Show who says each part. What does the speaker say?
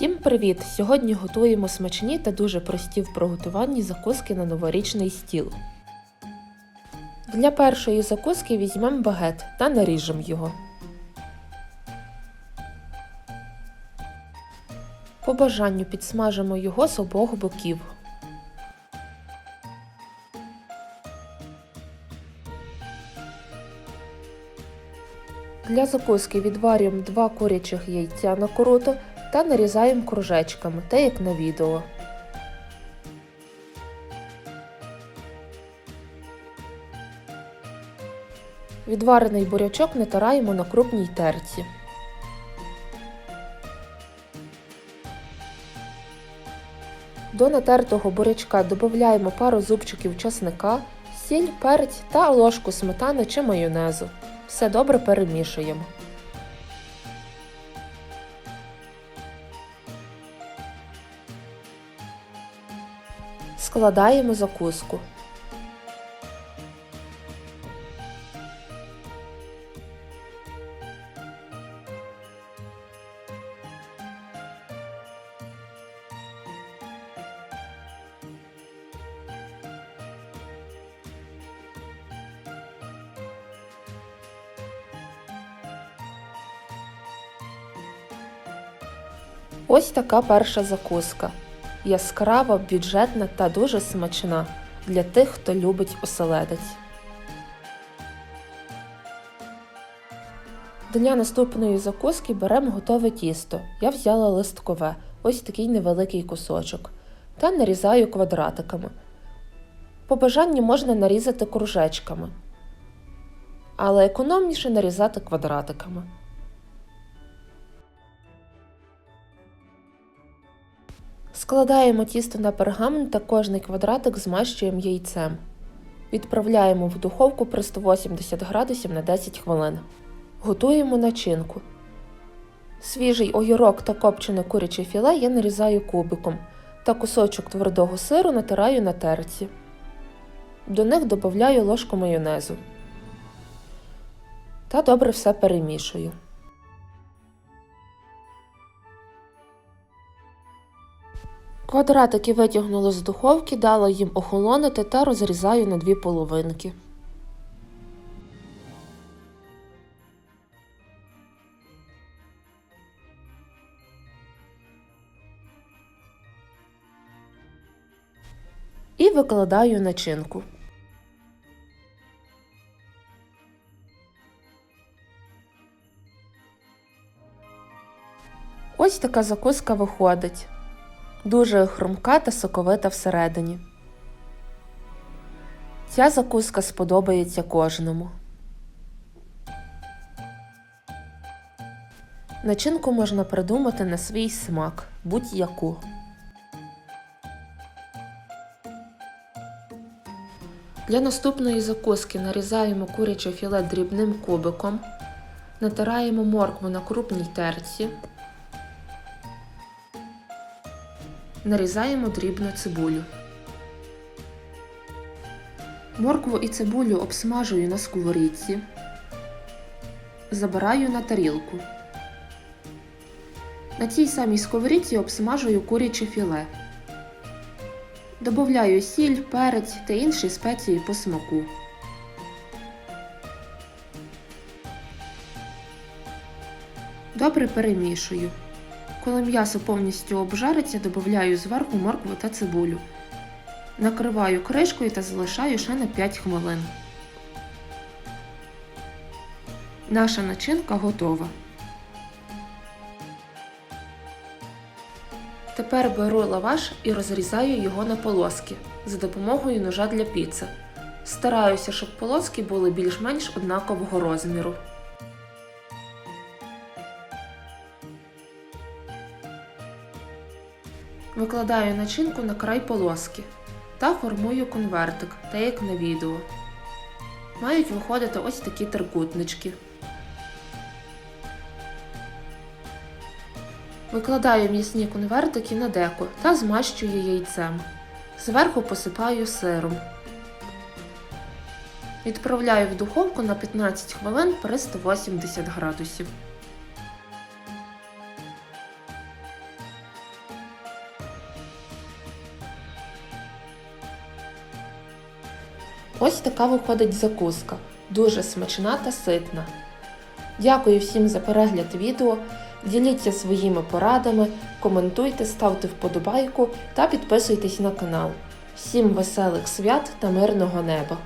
Speaker 1: Всім привіт! Сьогодні готуємо смачні та дуже прості в приготуванні закуски на новорічний стіл. Для першої закуски візьмемо багет та наріжемо його. По бажанню підсмажимо його з обох боків. Для закуски відварюємо 2 курячих яйця на круто та нарізаємо кружечками, так як на відео. Відварений бурячок натираємо на крупній терці. До натертого бурячка додаємо пару зубчиків часника, сіль, перець та ложку сметани чи майонезу. Все добре перемішуємо. Складаємо закуску. Ось така перша закуска. Яскрава, бюджетна та дуже смачна для тих, хто любить оселедець. Для наступної закуски беремо готове тісто. Я взяла листкове, ось такий невеликий кусочок, та нарізаю квадратиками. По бажанню можна нарізати кружечками, але економніше нарізати квадратиками. Складаємо тісто на пергамент та кожний квадратик змащуємо яйцем. Відправляємо в духовку при 180 градусів на 10 хвилин. Готуємо начинку. Свіжий огірок та копчене куряче філе я нарізаю кубиком та кусочок твердого сиру натираю на терці. До них додаю ложку майонезу. Та добре все перемішую. Квадратики витягнула з духовки, дала їм охолонути та розрізаю на дві половинки. І викладаю начинку. Ось така закуска виходить дуже хрумка та соковита всередині. Ця закуска сподобається кожному. Начинку можна придумати на свій смак, будь-яку. Для наступної закуски нарізаємо куряче філе дрібним кубиком, натираємо моркву на крупній терці. Нарізаємо дрібно цибулю. Моркву і цибулю обсмажую на сковорідці. Забираю на тарілку. На цій самій сковорідці обсмажую куряче філе. Добавляю сіль, перець та інші спеції по смаку. Добре перемішую. Коли м'ясо повністю обжариться, додаю зверху моркву та цибулю. Накриваю кришкою та залишаю ще на 5 хвилин. Наша начинка готова. Тепер беру лаваш і розрізаю його на полоски за допомогою ножа для піци. Стараюся, щоб полоски були більш-менш однакового розміру. Викладаю начинку на край полоски та формую конвертик, так як на відео. Мають виходити ось такі трикутнички. Викладаю м'ясні конвертики на деко та змащую яйцем. Зверху посипаю сиром. Відправляю в духовку на 15 хвилин при 180 градусів. Ось така виходить закуска. Дуже смачна та ситна. Дякую всім за перегляд відео. Діліться своїми порадами, коментуйте, ставте вподобайку та підписуйтесь на канал. Всім веселих свят та мирного неба!